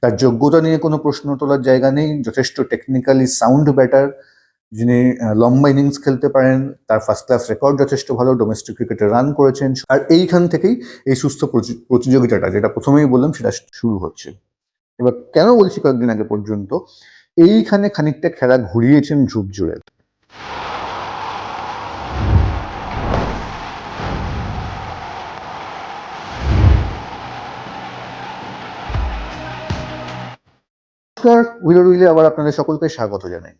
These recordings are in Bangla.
তার যোগ্যতা নিয়ে কোনো প্রশ্ন তোলার জায়গা নেই, যথেষ্ট টেকনিক্যালি সাউন্ড ব্যাটার যিনি লম্বা ইনিংস খেলতে পারেন, তার ফার্স্ট ক্লাস রেকর্ড যথেষ্ট ভালো ডোমেস্টিক ক্রিকেটে রান করেছেন, আর এইখান থেকেই এই সুস্থ প্রতি- প্রতিযোগিতাটা, যেটা প্রথমেই বললাম, সেটা শুরু হচ্ছে। এবার কেন বলছি কয়েকদিন আগে পর্যন্ত, এইখানে খানিকটা খেলা ঘুরিয়েছেন ধ্রুব জুড়েল। নমস্কার, উইলার উইলে আবার আপনাদের সকলকে স্বাগত জানাই।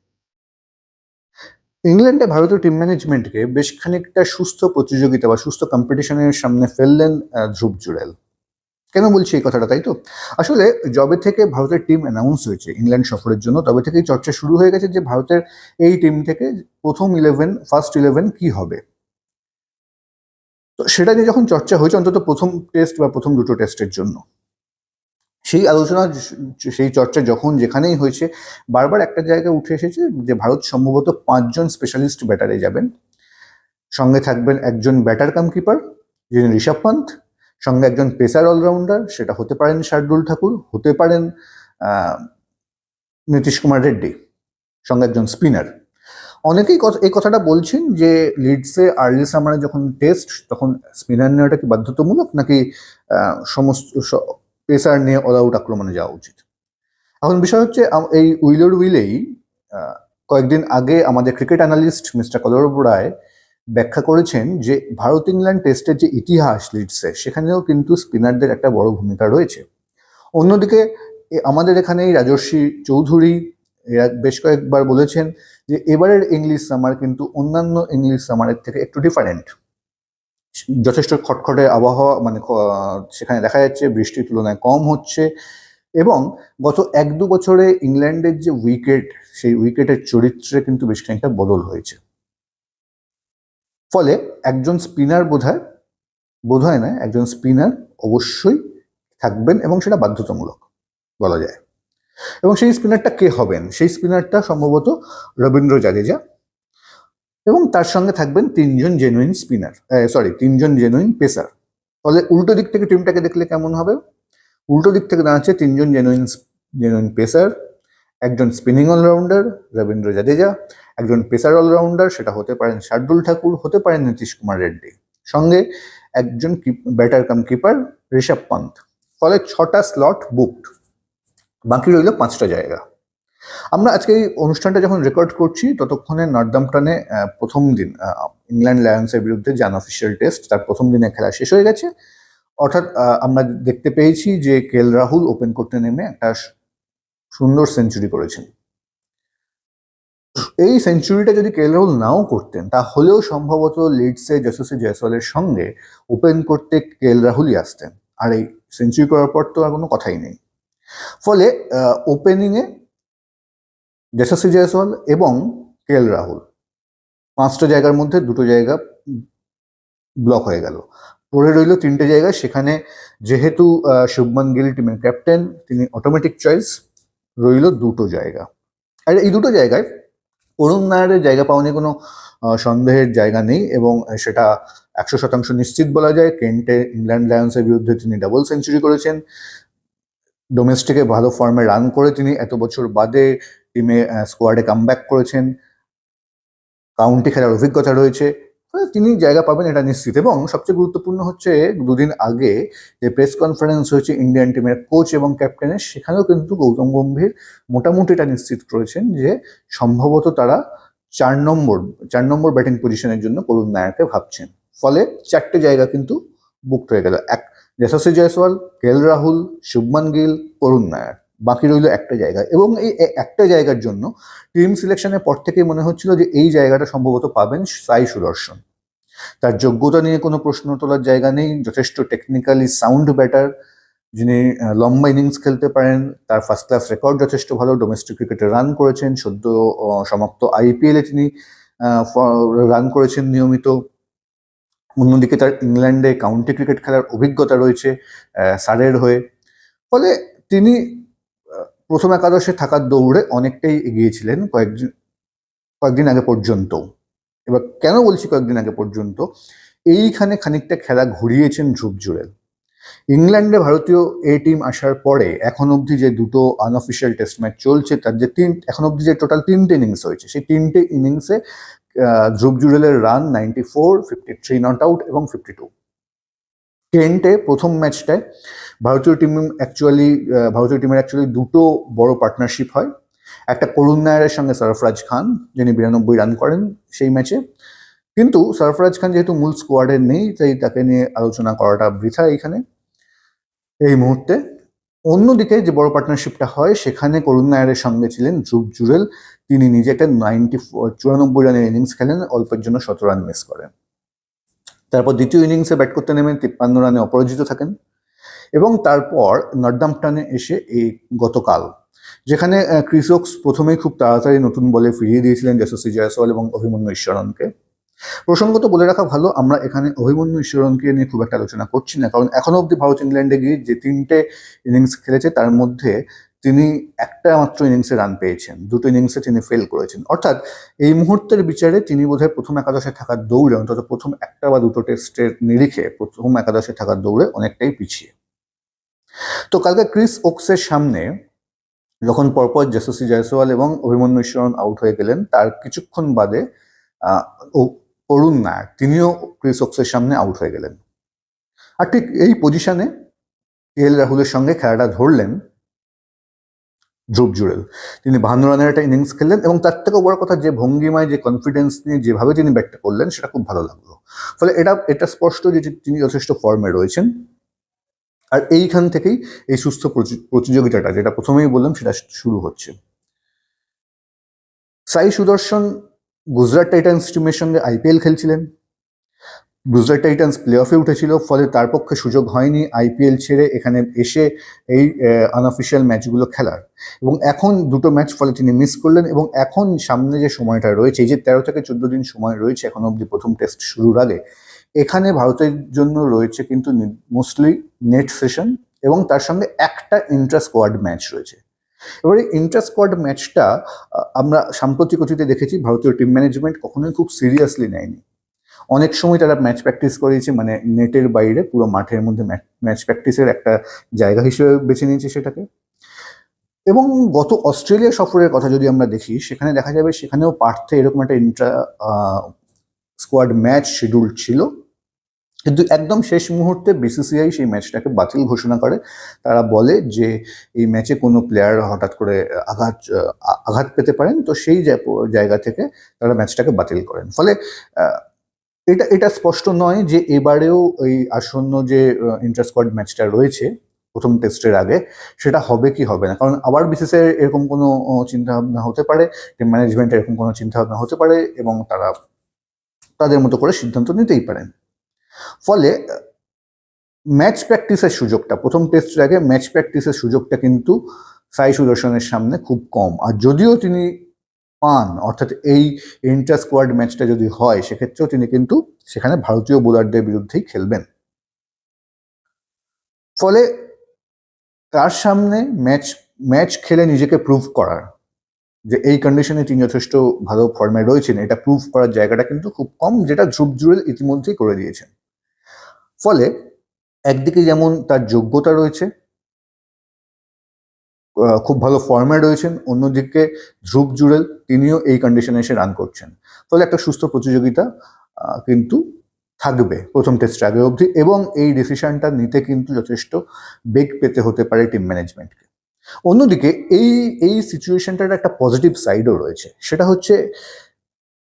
ইংল্যান্ডে ভারতীয় টিম ম্যানেজমেন্টকে বেশ খানিকটা সুস্থ প্রতিযোগিতা বা সুস্থ কম্পিটিশনের সামনে ফেললেন ধ্রুব জুড়েল। কেন বলছি এই কথাটা তাই তো? আসলে যবে থেকে ভারতের টিম অ্যানাউন্স হয়েছে ইংল্যান্ড সফরের জন্য, তবে থেকেই চর্চা শুরু হয়ে গেছে যে ভারতের এই টিম থেকে প্রথম ইলেভেন ফার্স্ট ইলেভেন কি হবে। তো সেটা নিয়ে যখন চর্চা হয়েছে, অন্তত প্রথম টেস্ট বা প্রথম দুটো টেস্টের জন্য। সেই আলোচনা, সেই চর্চা যখন যেখানেই হয়েছে, বারবার একটা জায়গায় উঠে এসেছে যে ভারত সম্ভবত পাঁচজন স্পেশালিস্ট ব্যাটারে যাবেন। সঙ্গে থাকবেন একজন ব্যাটার কাম কিপার যিনি ঋষভ পান্ত সঙ্গে একজন পেসার অলরাউন্ডার সেটা হতে পারেন শার্দুল ঠাকুর, হতে পারেন নীতিশ কুমার রেড্ডি। সঙ্গে একজন স্পিনার অনেকেই এই কথাটা বলছেন যে লিডসে আর্লি সামারে যখন টেস্ট তখন স্পিনার নেওয়াটা কি বাধ্যতামূলক? নাকি সমস্ত পেসার নিয়ে অল আউট আক্রমণে যাওয়া উচিত। এখন বিষয় হচ্ছে এই উইলোর উইলেই কয়েকদিন আগে আমাদের cricket analyst mister Kalrab Roy ব্যাখ্যা করেছেন যে, ভারত ইংল্যান্ড টেস্টের যে ইতিহাস লিডসে সেখানেও কিন্তু স্পিনারদের একটা বড় ভূমিকা রয়েছে। অন্যদিকে আমাদের এখানে রাজস্বী চৌধুরী, এরা বেশ কয়েকবার বলেছেন যে, এবারের ইংলিশ সামার কিন্তু অন্যান্য ইংলিশ সামারের থেকে একটু ডিফারেন্ট যথেষ্ট খটখটে আবহাওয়া মানে সেখানে দেখা যাচ্ছে বৃষ্টির তুলনায় কম হচ্ছে এবং গত এক দু বছরে ইংল্যান্ডের যে উইকেট, সেই উইকেটের চরিত্রে কিন্তু বেশ খানিকটা বদল হয়েছে। ফলে একজন স্পিনার বোধহয় বোধহয় না একজন স্পিনার অবশ্যই থাকবেন এবং সেটা বাধ্যতামূলক বলা যায়। এবং সেই স্পিনারটা কে হবেন? সেই স্পিনারটা সম্ভবত রবীন্দ্র জাদেজা। এবং তার সঙ্গে থাকবেন তিনজন জেনুইন স্পিনার সরি তিনজন জেনুইন পেসার ফলে উল্টো দিক থেকে টিমটাকে দেখলে কেমন হবে? উল্টো দিক থেকে দাঁড়াচ্ছে তিনজন জেনুইন জেনুইন পেসার একজন স্পিনিং অলরাউন্ডার রবীন্দ্র জাদেজা, একজন পেসার অলরাউন্ডার সেটা হতে পারেন শার্দুল ঠাকুর, হতে পারেন নীতিশ কুমার রেড্ডি। সঙ্গে একজন batter cum keeper Rishabh Pant ফলে ছটা স্লট বুকড বাকি রইল পাঁচটা জায়গা। আমরা আজকে এই অনুষ্ঠানটা যখন রেকর্ড করছি, ততক্ষণে নর্দাম্পটনে প্রথম দিন ইংল্যান্ড লায়ন্সের বিরুদ্ধে যে আনঅফিসিয়াল টেস্ট তার প্রথম দিনে খেলা শেষ হয়ে গেছে। অর্থাৎ আমরা দেখতে পেয়েছি যে কেল রাহুল ওপেন করতে নেমে একটা সুন্দর সেঞ্চুরি করেছেন। এই সেঞ্চুরিটা যদি কেল রাহুল নাও করতেন, তাহলেও সম্ভবত লিডসে যশস্বী জয়সওয়ালের সঙ্গে ওপেন করতে কেল রাহুলই আসতেন। আর এই সেঞ্চুরি করার পর তো আর কোনো কথাই নেই। ফলে ওপেনিংয়ে যশস্বী জয়সওয়াল এবং কে এল রাহুল পাঁচটা জায়গার মধ্যে দুটো জায়গা ব্লক হয়ে গেল। পড়ে রইল তিনটে জায়গা সেখানে যেহেতু শুভমান গিল টিমের ক্যাপ্টেন তিনি অটোমেটিক চয়েস রইল দুটো জায়গা। আর এই দুটো জায়গায় অরুণ নায়ারের জায়গা পাওয়া কোনো সন্দেহের জায়গা নেই এবং সেটা একশো শতাংশ নিশ্চিত বলা যায়। কেন্টে ইংল্যান্ড লায়ন্সের বিরুদ্ধে তিনি ডাবল সেঞ্চুরি করেছেন। ডোমেস্টিকে ভালো ফর্মে রান করে তিনি এত বছর বাদে টিমে স্কোয়াডে কামব্যাক করেছেন। কাউন্টি খেলার অভিজ্ঞতা রয়েছে। তিনি জায়গা পাবেন এটা নিশ্চিত। এবং সবচেয়ে গুরুত্বপূর্ণ হচ্ছে, দুদিন আগে যে প্রেস কনফারেন্স হয়েছে ইন্ডিয়ান টিমের কোচ এবং ক্যাপ্টেনের সেখানেও কিন্তু গৌতম গম্ভীর মোটামুটি এটা নিশ্চিত করেছেন যে সম্ভবত তারা চার নম্বর চার নম্বর ব্যাটিং পজিশনের জন্য করুণ নায়ককে ভাবছেন। ফলে চারটে জায়গা কিন্তু বুকড হয়ে গেল। এক, যশস্বী জয়সওয়াল কেল রাহুল, শুভমান গিল, করুণ নায়ার বাকি রইল একটা জায়গা। এবং এই একটা জায়গার জন্য টিম সিলেকশনের পর থেকেই মনে হচ্ছিল যে এই জায়গাটা সম্ভবত পাবেন সাই সুদর্শন। তার যোগ্যতা নিয়ে কোনো প্রশ্ন তোলার জায়গা নেই, যথেষ্ট টেকনিক্যালি সাউন্ড ব্যাটার যিনি লম্বা ইনিংস খেলতে পারেন, তার ফার্স্ট ক্লাস রেকর্ড যথেষ্ট ভালো ডোমেস্টিক ক্রিকেটে রান করেছেন, সদ্য সমাপ্ত আইপিএলে তিনি রান করেছেন নিয়মিত। অন্যদিকে তার ইংল্যান্ডে কাউন্টি ক্রিকেট খেলার অভিজ্ঞতা রয়েছে সারের হয়ে। ফলে তিনি প্রথম একাদশে থাকার দৌড়ে অনেকটাই এগিয়েছিলেন কয়েকদিন কয়েকদিন আগে পর্যন্ত। এবার কেন বলছি কয়েকদিন আগে পর্যন্ত? এইখানে খানিকটা খেলা ঘুরিয়েছেন ধ্রুব জুড়েল। ইংল্যান্ডে ভারতীয় এ টিম আসার পরে এখন অবধি যে দুটো আনঅফিসিয়াল টেস্ট ম্যাচ চলছে, তার যে তিন, এখন অবধি যে টোটাল তিনটে ইনিংস হয়েছে, সেই তিনটে ইনিংসে Dhruv জুরেলের run ninety four fifty three not out এবং ফিফটি টু কেন্টে প্রথম ম্যাচটায় ভারতীয় টিম অ্যাকচুয়ালি ভারতীয় টিমের অ্যাকচুয়ালি দুটো বড় পার্টনারশিপ হয়। একটা করুণ নায়ারের সঙ্গে সরফরাজ খান, যিনি বিরানব্বই রান করেন সেই ম্যাচে কিন্তু সরফরাজ খান যেহেতু মূল স্কোয়াডে নেই, তাই তাকে নিয়ে আলোচনা করাটা বৃথা এখানে। এই মুহূর্তে অন্যদিকে যে বড় পার্টনারশিপটা হয়, সেখানে করুণ নায়ারের সঙ্গে ছিলেন ধ্রুব জুরেল তিনি নিজে একটা নাইনটি চুরানব্বই রানের ইনিংস খেলেন, অল্পের জন্য শত রান মিস করেন। তারপর দ্বিতীয় ইনিংসে ব্যাট করতে নেমেন তিপ্পান্ন রানে অপরাজিত থাকেন। এবং তারপর নর্দাম্পটনে এসে এই গতকাল, যেখানে ক্রিসোক্স প্রথমেই খুব তাড়াতাড়ি নতুন বলে ফিরিয়ে দিয়েছিলেন যশস্বী জয়সওয়াল এবং অভিমন্যু ঈশ্বরনকে প্রসঙ্গত বলে রাখা ভালো, আমরা এখানে অভিমন্যু ঈশ্বরনকে নিয়ে খুব একটা আলোচনা করছি না, কারণ এখনও অবধি ভারত ইংল্যান্ডে গিয়ে যে তিনটে ইনিংস খেলেছে, তার মধ্যে তিনি একটা মাত্র ইনিংসে রান পেয়েছেন। দুটো ইনিংসে তিনি ফেল করেছেন। অর্থাৎ এই মুহূর্তের বিচারে তিনি বোধহয় প্রথম একাদশে থাকার দৌড়ে, অন্তত প্রথম একটা বা দুটো টেস্টের নিরিখে প্রথম একাদশে থাকার দৌড়ে অনেকটাই পিছিয়ে। তো কালকে ক্রিস ওক্সের সামনে যখন পরপর যশস্বী জয়সওয়াল এবং অভিমন্যু ঈশ্বরন আউট হয়ে গেলেন, তার কিছুক্ষণ বাদে অরুণ নায়ক তিনিও ক্রিস ওক্সের সামনে আউট হয়ে গেলেন। আর ঠিক এই পজিশনে কে এল রাহুলের সঙ্গে খেলাটা ধরলেন। ধ্রুব জুড়েল। তিনি বাহান্ন রানের একটা ইনিংস খেললেন এবং তার থেকেও বড় কথা, যে ভঙ্গিমায়, যে কনফিডেন্স নিয়ে যেভাবে তিনি ব্যাটটা করলেন, সেটা খুব ভালো লাগল। ফলে এটা এটা স্পষ্ট যে তিনি যথেষ্ট ফর্মে রয়েছেন। আর এইখান থেকেই এই সুস্থ প্রতিযোগিতাটা, যেটা প্রথমেই বললাম, সেটা শুরু হচ্ছে। সাই সুদর্শন গুজরাট টাইটান্স টিমের সঙ্গে আইপিএল খেলছিলেন। গুজরাট টাইটান্স প্লে অফে উঠেছিল, ফলে তার পক্ষে সুযোগ হয়নি আইপিএল ছেড়ে এখানে এসে এই আনঅফিসিয়াল ম্যাচগুলো খেলার। এবং এখন দুটো ম্যাচ ফলে তিনি মিস করলেন এবং এখন সামনে যে সময়টা রয়েছে, এই যে তেরো থেকে চোদ্দ দিন সময় রয়েছে এখন অবধি প্রথম টেস্ট শুরুর আগে, এখানে ভারতের জন্য রয়েছে কিন্তু মোস্টলি নেট সেশন এবং তার সঙ্গে একটা ইন্টার স্কোয়াড ম্যাচ রয়েছে। এবারে ইন্টার স্কোয়াড ম্যাচটা আমরা সাম্প্রতিক অতীতে দেখেছি, ভারতীয় টিম ম্যানেজমেন্ট কখনোই খুব সিরিয়াসলি নেয়নি। অনেক সময় তারা ম্যাচ প্র্যাকটিস করিয়েছে মানে নেটের বাইরে, পুরো মাঠের মধ্যে ম্যাচ প্র্যাকটিসের একটা জায়গা হিসেবে বেছে নিয়েছে সেটাকে। এবং গত অস্ট্রেলিয়া সফরের কথা যদি আমরা দেখি, সেখানে দেখা যাবে সেখানেও পার্থে এরকম একটা ইন্ট্রা স্কোয়াড ম্যাচ শিডিউল ছিল। কিন্তু একদম শেষ মুহূর্তে বিসিসিআই সেই ম্যাচটাকে বাতিল ঘোষণা করে। তারা বলে যে, এই ম্যাচে কোনো প্লেয়ার হঠাৎ করে আঘাত আঘাত পেতে পারেন। তো সেই জায়গা থেকে তারা ম্যাচটাকে বাতিল করেন। ফলে এটা এটা স্পষ্ট নয় যে এবারেও এই আসন্ন যে ইন্টার স্কোয়াড ম্যাচটা রয়েছে, প্রথম টেস্টের আগে, সেটা হবে কি হবে না? কারণ আবার বিসিসিআই এরকম কোনো চিন্তা ভাবনা হতে পারে টিম ম্যানেজমেন্ট এরকম কোনো চিন্তা ভাবনা হতে পারে, এবং তারা তাদের মতো করে সিদ্ধান্ত নিতেই পারেন। ফলে ম্যাচ প্র্যাকটিসের সুযোগটা, প্রথম টেস্টের আগে ম্যাচ প্র্যাকটিসের সুযোগটা কিন্তু সাই সুদর্শনের সামনে খুব কম। আর যদিও তিনি পান, অর্থাৎ এই ইন্টার স্কোয়াড ম্যাচটা যদি হয়, সেক্ষেত্রেও তিনি কিন্তু সেখানে ভারতীয় বোলারদের বিরুদ্ধেই খেলবেন। ফলে তার সামনে ম্যাচ ম্যাচ খেলে নিজেকে প্রুভ করার, যে এই কন্ডিশনে তিনি যথেষ্ট ভালো ফর্মে রয়েছেন, এটা প্রুভ করার জায়গাটা কিন্তু খুব কম, যেটা ধ্রুব জুয়েল ইতিমধ্যেই করে দিয়েছেন। ফলে একদিকে যেমন তার যোগ্যতা রয়েছে খুব ভালো ফর্মে রয়েছেন। অন্যদিকে ধ্রুব জুড়েল, তিনিও এই কন্ডিশনে এসে রান করছেন। ফলে একটা সুস্থ প্রতিযোগিতা কিন্তু থাকবে প্রথম টেস্ট আগে অবধি এবং এই ডিসিশনটা নিতে কিন্তু যথেষ্ট বেগ পেতে হতে পারে টিম ম্যানেজমেন্টকে অন্যদিকে এই এই সিচুয়েশনটার একটা পজিটিভ সাইডও রয়েছে। সেটা হচ্ছে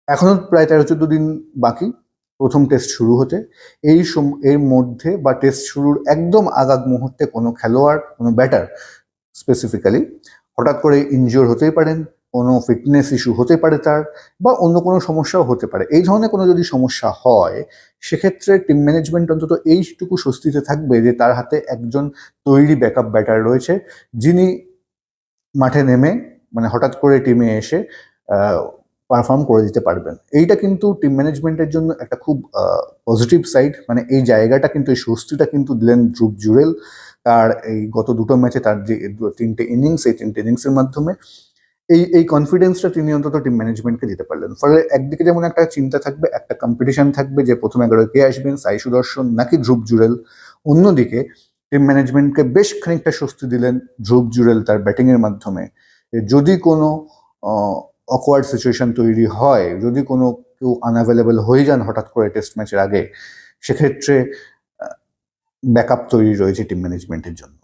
এখনও প্রায় তেরো চোদ্দ দিন বাকি, প্রথম টেস্ট শুরু হতে। এই সম- এর মধ্যে বা টেস্ট শুরুর একদম আগাগ মুহূর্তে কোনো খেলোয়াড়, কোনো ব্যাটার স্পেসিফিক্যালি হঠাৎ করে ইনজিওর হতেই পারেন, কোনো ফিটনেস ইস্যু হতে পারে তার, বা অন্য কোনো সমস্যাও হতে পারে। এই ধরনের কোনো যদি সমস্যা হয়, সেক্ষেত্রে টিম ম্যানেজমেন্ট অন্তত এইটুকু স্বস্তিতে থাকবে যে তার হাতে একজন তৈরি ব্যাকআপ ব্যাটার রয়েছে, যিনি মাঠে নেমে মানে হঠাৎ করে টিমে এসে পারফর্ম করে দিতে পারবেন। এইটা কিন্তু টিম ম্যানেজমেন্টের জন্য একটা খুব পজিটিভ সাইড মানে এই জায়গাটা কিন্তু, এই স্বস্তিটা কিন্তু দিলেন ধ্রুব জুরেল। তার এই গত দুটো ম্যাচে তার যে তিনটে ইনিংস এই তিনটে ইনিংসের মাধ্যমে এই এই কনফিডেন্সটা তিনি অন্তত টিম ম্যানেজমেন্টকে দিতে পারলেন। ফলে একদিকে যেমন একটা চিন্তা থাকবে, একটা কম্পিটিশন থাকবে যে প্রথম এগারো কে আসবেন, সাই সুদর্শন নাকি ধ্রুব জুরেল অন্যদিকে টিম ম্যানেজমেন্টকে বেশ খানিকটা স্বস্তি দিলেন ধ্রুব জুরেল তার ব্যাটিংয়ের মাধ্যমে। যদি কোনো অকওয়ার্ড সিচুয়েশন তৈরি হয়, যদি কোনো কেউ আনঅ্যাভেলেবল হয়ে যান হঠাৎ করে টেস্ট ম্যাচের আগে, সেক্ষেত্রে ব্যাকআপ তৈরি রয়েছে টিম ম্যানেজমেন্টের জন্য।